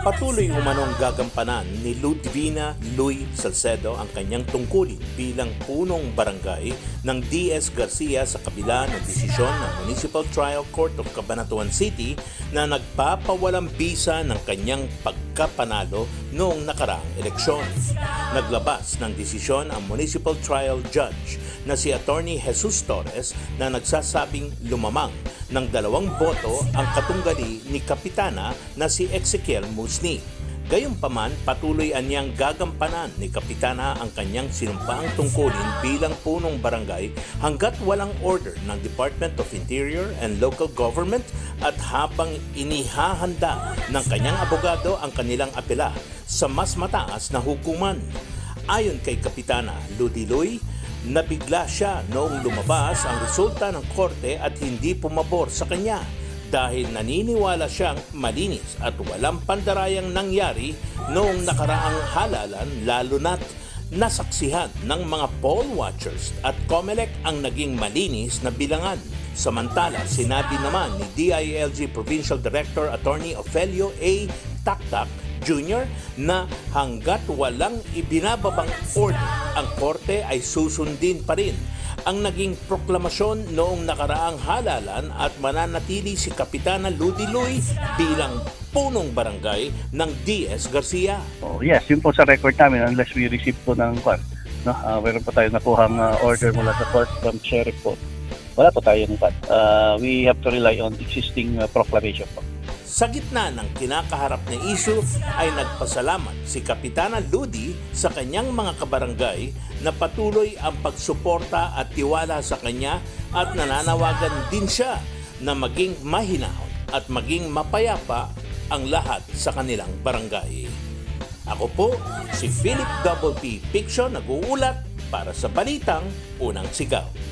Patuloy umanong gagampanan ni Ludvina Luy Salcedo ang kanyang tungkulin bilang punong barangay ng DS Garcia sa kabila ng desisyon ng Municipal Trial Court of Cabanatuan City na nagpapawalang bisa ng kanyang pagkapanalo noong nakaraang eleksyon. Naglabas ng desisyon ang Municipal Trial Judge na si Attorney Jesus Torres na nagsasabing lumamang ng dalawang boto ang katunggali ni Kapitana na si Ezekiel Musni. Gayunpaman, patuloy anyang gagampanan ni Kapitana ang kanyang sinumpaang tungkulin bilang punong barangay hanggat walang order ng Department of Interior and Local Government at habang inihahanda ng kanyang abogado ang kanilang apela sa mas mataas na hukuman. Ayon kay Kapitana Ludiloy, nabigla siya noong lumabas ang resulta ng korte at hindi pumabor sa kanya dahil naniniwala siyang malinis at walang pandarayang nangyari noong nakaraang halalan lalo na't nasaksihan ng mga poll watchers at COMELEC ang naging malinis na bilangan. Samantala, sinabi naman ni DILG Provincial Director Attorney Ofelio A. Taktak Jr. na hanggat walang ibinababang order, ang korte ay susundin pa rin ang naging proklamasyon noong nakaraang halalan at mananatili si Kapitana Ludi Luy bilang punong barangay ng DS Garcia. Oh, yes, yun po sa record namin unless we receive po ng kwan. No, uh, meron po tayo nakuhang uh, order mula sa court from sheriff po. Wala po tayong kwan. Uh, we have to rely on existing uh, proclamation po. Sa gitna ng kinakaharap na issue ay nagpasalamat si Kapitana Ludi sa kanyang mga kabarangay na patuloy ang pagsuporta at tiwala sa kanya at nananawagan din siya na maging mahinahon at maging mapayapa ang lahat sa kanilang barangay. Ako po si Philip Double P. Fiction nag-uulat para sa Balitang Unang Sigaw.